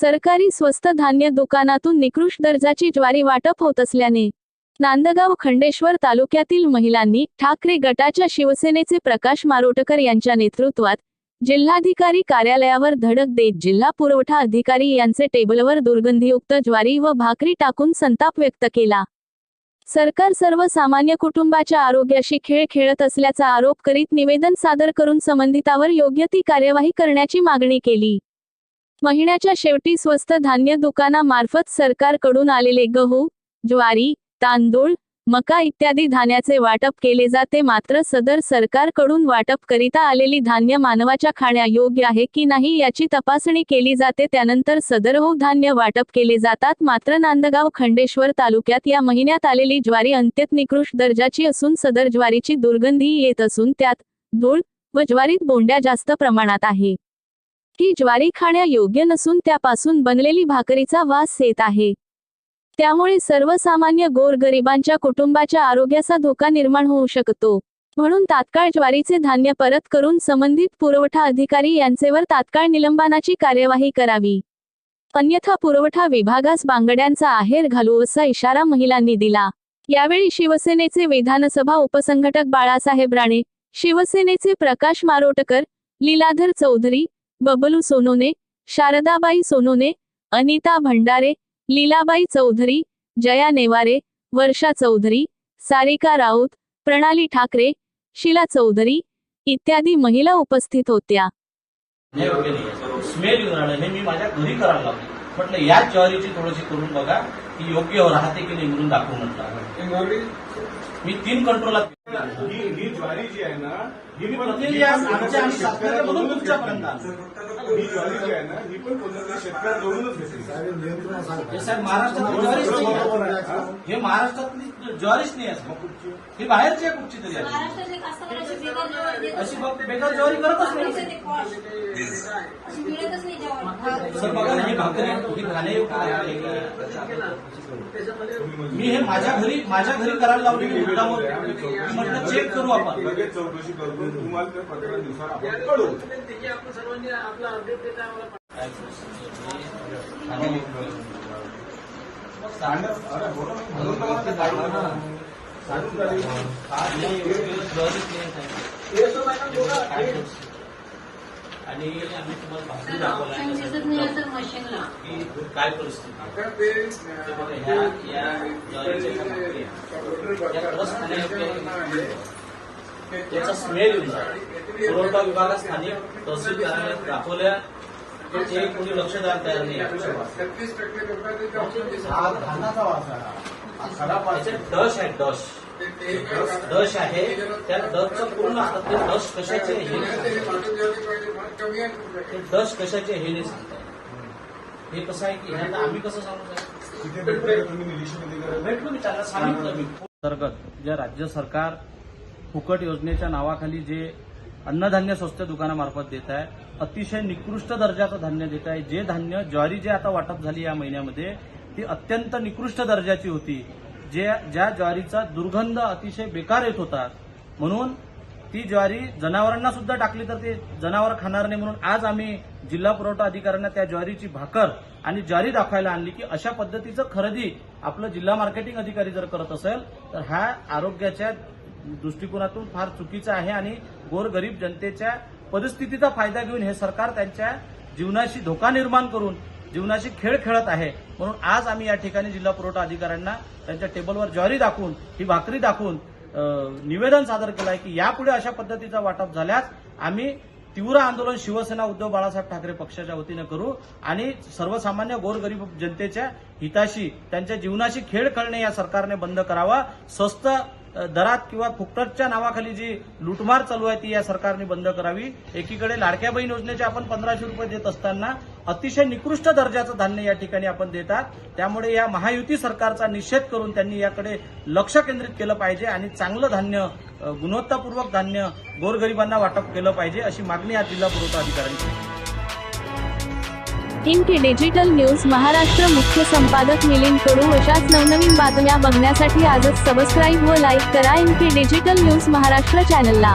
सरकारी स्वस्त धान्य दुकानातून निकृष्ट दर्जाची ज्वारी वाटप होत असल्याने नांदगाव खंडेश्वर तालुक्यातील महिलांनी ठाकरे गटाच्या शिवसेनेचे प्रकाश मारोटकर यांच्या नेतृत्वात जिल्हाधिकारी कार्यालयावर धडक देत जिल्हा पुरवठा अधिकारी यांचे टेबलवर दुर्गंधीयुक्त ज्वारी व भाकरी टाकून संताप व्यक्त केला. सरकार सर्वसामान्य कुटुंबाच्या आरोग्याशी खेळ खेळत असल्याचा आरोप करीत निवेदन सादर करून संबंधितावर योग्य ती कार्यवाही करण्याची मागणी केली. महिन्याच्या शेवटी स्वस्त धान्य दुकानामार्फत सरकारकडून आलेले गहू ज्वारी तांदूळ मका इत्यादी धान्याचे वाटप केले जाते. मात्र सदर सरकारकडून वाटप करिता आलेली धान्य मानवाच्या खाण्यायोग्य आहे की नाही याची तपासणी केली जाते. त्यानंतर सदर हो धान्य वाटप केले जातात. मात्र नांदगाव खंडेश्वर तालुक्यात या महिन्यात आलेली ज्वारी अंत्यत निकृष्ट दर्जाची असून सदर ज्वारीची दुर्गंधी येत असून त्यात धूळ व ज्वारीत बोंड्या जास्त प्रमाणात आहे. ही ज्वारी खाण्यायोग्य नसून त्यापासून बनलेली भाकरीचा वास येत आहे. त्यामुळे सर्वसामान्य गोरगरिबांच्या कुटुंबाच्या आरोग्याचा धोका निर्माण होऊ शकतो. म्हणून तात्काळ ज्वारीचे धान्य परत करून संबंधित पुरवठा अधिकारी यांचेवर तात्काळ निलंबनाची कार्यवाही करावी. अन्यथा पुरवठा विभागास बांगड्यांचा आहेर घालू असा इशारा महिलांनी दिला. यावेळी शिवसेनेचे विधानसभा उपसंघटक बाळासाहेब राणे शिवसेनेचे प्रकाश मारोटकर लीलाधर चौधरी बबलू सोनोने शारदाबाई सोनोने अनिता भंडारे लीलाबाई चौधरी जया नेवारे वर्षा चौधरी सारिका राऊत प्रणाली ठाकरे शिला चौधरी इत्यादी महिला उपस्थित होत्या. स्मेल येऊन राहिलं हे मी माझ्या घरी करायला लागलो. म्हटलं याच ज्वारीची थोडीशी करून बघा की योग्य राहते की नाही म्हणून दाखवू म्हटलं. मी तीन कंट्रोलात ही ही ज्वारी जी आहे ना ही आज आमच्या शासनाकडून तुमच्यापर्यंत. ही ज्वारी जी आहे ना ही पण कोणत्या शेतकऱ्याजवळूनच घेतली साहेब महाराष्ट्रात ज्वारीच नाही आहे. हे? महाराष्ट्रातली ज्वारीच नाही आहे. ही बाहेरची आहे. कुठची तरी अशी फक्त बेकार ज्वारी करतच नाही. सर बघा ना ही भाकरी ही खाण्यायोग्य आहे का? मी हे माझ्या घरी माझ्या घरी करायला लावली मुद्दामून. मी म्हटलं चेक करू आपण. लगेच चौकशी करून तुम्हाला त्या आपण कळू अरे बोला ना, म्हणून तर मला ते काढलं ना. सांडून झाली. आणि आम्ही तुम्हाला भाकरी ऑप्शन दिसत नाही दाखवला असं मशीनला की काय परिस्थिती ते बघा, ह्या या ज्वारीच्या ज्या भाकरी आहेत, या खरंच खाण्यायोग्य आहेत. याचा स्मेल येऊन जातो पुरवठा विभागात स्थानिक तहसील कार्यालयात दाखवल्या तर कोणी लक्षदार तयार नाही हा धानाचा वास आहे खराब वास आहे. त्याच्यात डश आहे डश डश आहे त्या डसचं पूर्ण आता ते डश कशाचे हे. ते डश कशाचे हे नाही सांगता. हे कसं आहे की ह्यांना आम्ही कसं सांगू साहेब? तिथे भेटले का तुम्ही निरीक्षण अधिकारी भेटलो मी त्यांना सांगितलं मी अंतर्गत ज्या राज्य सरकार फुकट योजनेच्या नावाखाली जे अन्नधान्य स्वस्त दुकानामार्फत देत आहे अतिशय निकृष्ट दर्जाचं धान्य देत आहे. जे धान्य ज्वारी जे आता वाटप झाली या महिन्यामध्ये ती अत्यंत निकृष्ट दर्जाची होती. जे ज्या ज्वारीचा दुर्गंध अतिशय बेकार येत होता म्हणून ती ज्वारी जनावरांना सुद्धा टाकली तर ते जनावर खाणार नाही म्हणून आज आम्ही जिल्हा पुरवठा अधिकाऱ्यांना त्या ज्वारीची भाकर आणि ज्वारी दाखवायला आणली की अशा पद्धतीचं खरेदी आपलं जिल्हा मार्केटिंग अधिकारी जर करत असेल तर हा आरोग्याच्या दृष्टिकोनातून फार चुकीचं आहे आणि गोरगरीब जनतेच्या परिस्थितीचा फायदा घेऊन हे सरकार त्यांच्या जीवनाशी धोका निर्माण करून जीवनाशी खेळ खेळत आहे. म्हणून आज आम्ही या ठिकाणी जिल्हा पुरवठा अधिकाऱ्यांना त्यांच्या टेबलवर ज्वारी दाखवून ही भाकरी दाखवून निवेदन सादर केलं आहे की यापुढे अशा पद्धतीचा वाटप झाल्यास आम्ही तीव्र आंदोलन शिवसेना उद्धव बाळासाहेब ठाकरे पक्षाच्या वतीनं करू आणि सर्वसामान्य गोरगरीब जनतेच्या हिताशी त्यांच्या जीवनाशी खेळ खेळणे या सरकारने बंद करावा. स्वस्त दरात किंवा फुकटच्या नावाखाली जी लुटमार चालू आहे ती या सरकारने बंद करावी. एकीकडे लाडक्या बहीण योजनेचे आपण पंधराशे रुपये देत असताना अतिशय निकृष्ट दर्जाचं धान्य या ठिकाणी आपण देतात त्यामुळे या महायुती सरकारचा निषेध करून त्यांनी याकडे लक्ष केंद्रित केलं पाहिजे आणि चांगलं धान्य गुणवत्तापूर्वक धान्य गोरगरिबांना वाटप केलं पाहिजे अशी मागणी आज जिल्हा पुरवठा अधिकाऱ्यांची केली. डिजिटल न्यूज महाराष्ट्र मुख्य संपादक मिलिंद कडू अशाच नवनवीन बातम्या बघण्यासाठी आजच सबस्क्राईब व लाईक करा इनके डिजिटल न्यूज महाराष्ट्र चॅनलला